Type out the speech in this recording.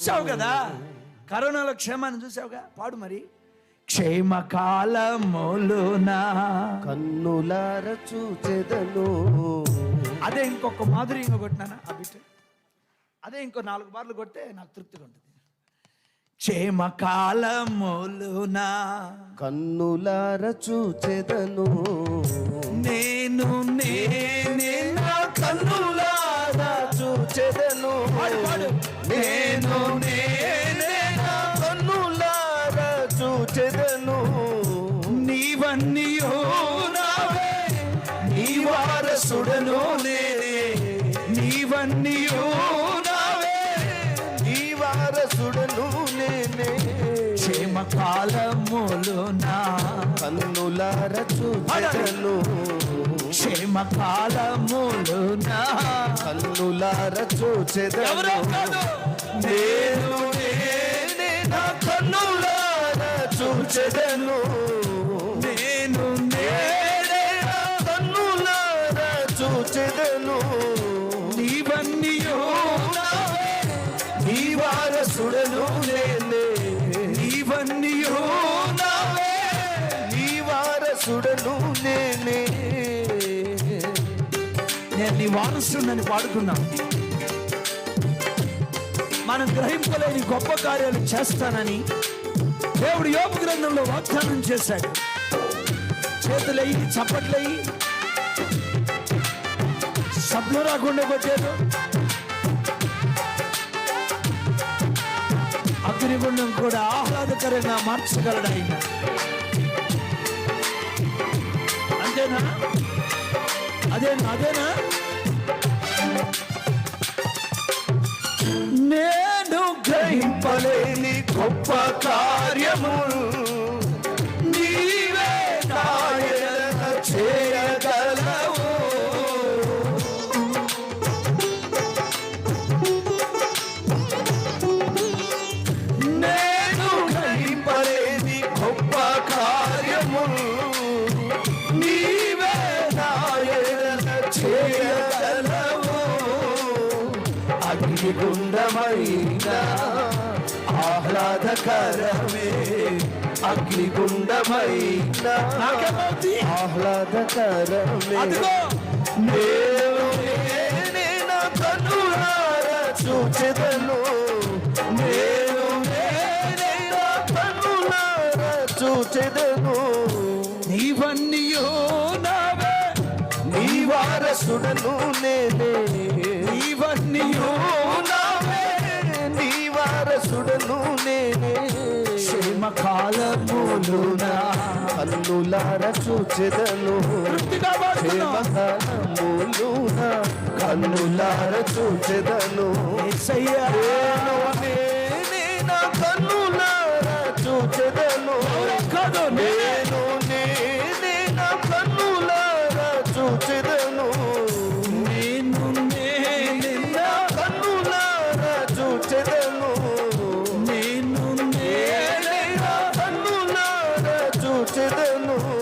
చూసావు కదా? కరోనాలో క్షేమాన్ని చూసావుగా? పాడు మరి. క్షేమకాలములునా కన్నులార చూచెదను. అదే ఇంకొక మాధుర్యంగా కొట్టినానా? ఆ బిట్. అదే ఇంకో నాలుగు బార్లు కొడితే నాకు తృప్తిగా ఉంటుంది. క్షేమకాలములునా కన్నులార చూచెదను. నేను నేనే నా కన్నులార పాడు. నేను నేనే నా కన్నులార చూచెదను. నీవన్నీయో నావే నీ వారసుడను నేనే. నీవన్నీయో నావే ఈ వారసుడను నేనే. క్షేమకాలములునా? కన్నులార చూచెదను. క్షేమకాలములునా? కన్నులార చూచెదను ఎవరో కాదు నేను నేనే నా కన్నులార చూచెదను. నేను నేనే నా కన్నులార చూచెదను. నీవన్నీయో నావే నీ వారసుడను నేనే. నీవన్నీయో నావే నీ వారసుడను నేనే. నేను నీ వారసుని పాడుకున్నా మనం గ్రహింపలేని గొప్ప కార్యాలు చేస్తానని దేవుడు యోగ గ్రంథంలో వాగ్దానం చేశాడు. చేతులయ్యి చప్పట్లయ్యి. సభ్యులు రాకుండా కొట్టాడు అగ్నిగుండం కూడా ఆహ్లాదకరంగా మార్చగలడు ఆయన అంతేనా? అదేనా? అదేనా? గ్రహింపలేని గొప్ప కార్యములు నీవే నాయన చేయగలవు. నేను గ్రహింపలేని గొప్ప కార్యములు నీవే నాయన చేయగలవు. అగ్నిగుండమైన ఆహ్లాదకరమే అగ్నిగుండమైన ఆహ్లాదకరమే. నేను నా చూచెదను. నేను నేనే నా కన్నులార చూచెదను. నీవన్నీయో నావే. నీ వారసుడను నేనే. నీవన్నీయో వారసుడను నేనే క్షేమకాలములునా కన్నులార చూచెదను. క్షేమకాలములున కన్నులార చూచెదను. నేను నా కన్నులార చూచెదను కాదు నే- してての